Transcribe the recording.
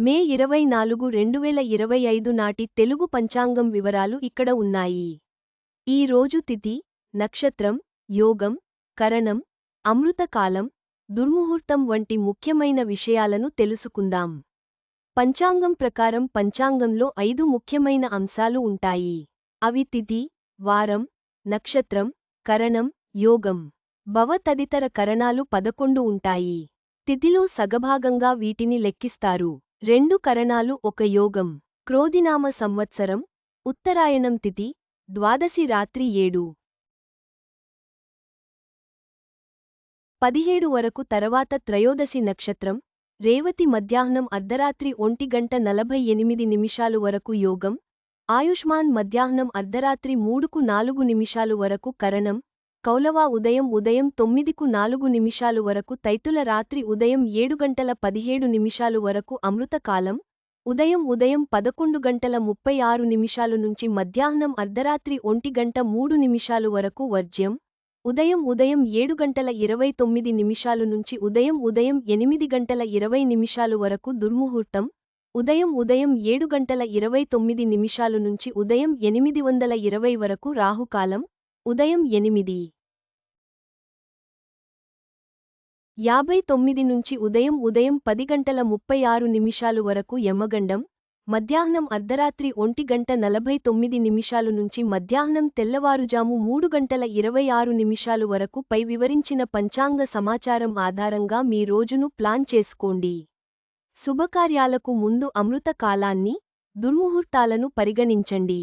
మే ఇరవై నాలుగు రెండువేల ఇరవై ఐదు నాటి తెలుగు పంచాంగం వివరాలు ఇక్కడ ఉన్నాయి. ఈ రోజు తిథి నక్షత్రం యోగం కరణం అమృతకాలం దుర్ముహూర్తం వంటి ముఖ్యమైన విషయాలను తెలుసుకుందాం. పంచాంగం ప్రకారం పంచాంగంలో ఐదు ముఖ్యమైన అంశాలు ఉంటాయి. అవి తిథి వారం నక్షత్రం కరణం యోగం భవ తదితర కరణాలు పదకొండు ఉంటాయి. తిథిలో సగభాగంగా వీటిని లెక్కిస్తారు. రెండు కరణాలు ఒక యోగం. క్రోధినామ సంవత్సరం ఉత్తరాయణం తిథి ద్వాదశి రాత్రి ఏడు. పదిహేడు వరకు తర్వాత త్రయోదశి నక్షత్రం రేవతి మధ్యాహ్నం అర్ధరాత్రి ఒంటి గంట నలభై ఎనిమిది నిమిషాలు వరకు యోగం ఆయుష్మాన్ మధ్యాహ్నం అర్ధరాత్రి మూడుకు నాలుగు నిమిషాలు వరకు కరణం కౌలవా ఉదయం ఉదయం తొమ్మిదికు నాలుగు నిమిషాలు వరకు తైతుల రాత్రి ఉదయం ఏడు గంటల పదిహేడు నిమిషాలు వరకు అమృతకాలం ఉదయం ఉదయం పదకొండు గంటల ముప్పై ఆరు నిమిషాలు నుంచి మధ్యాహ్నం అర్ధరాత్రి ఒంటి గంట మూడు నిమిషాలు వరకు వర్జ్యం ఉదయం ఉదయం ఏడు గంటల ఇరవై తొమ్మిది నిమిషాలు నుంచి ఉదయం ఉదయం ఎనిమిది గంటల ఇరవై నిమిషాలు వరకు దుర్ముహూర్తం ఉదయం ఉదయం ఏడు గంటల ఇరవై తొమ్మిది నిమిషాలు నుంచి ఉదయం ఎనిమిది వందల ఇరవై వరకు రాహుకాలం ఉదయం ఎనిమిది. యాభై తొమ్మిది నుంచి ఉదయం ఉదయం పది గంటల ముప్పై ఆరు నిమిషాలు వరకు యమగండం మధ్యాహ్నం అర్ధరాత్రి ఒంటి గంట నలభై తొమ్మిది నిమిషాలు నుంచి మధ్యాహ్నం తెల్లవారుజాము మూడు గంటల ఇరవై ఆరు నిమిషాలు వరకు పై వివరించిన పంచాంగ సమాచారం ఆధారంగా మీ రోజును ప్లాన్ చేసుకోండి. శుభకార్యాలకు ముందు అమృత కాలాన్ని దుర్ముహూర్తాలను పరిగణించండి.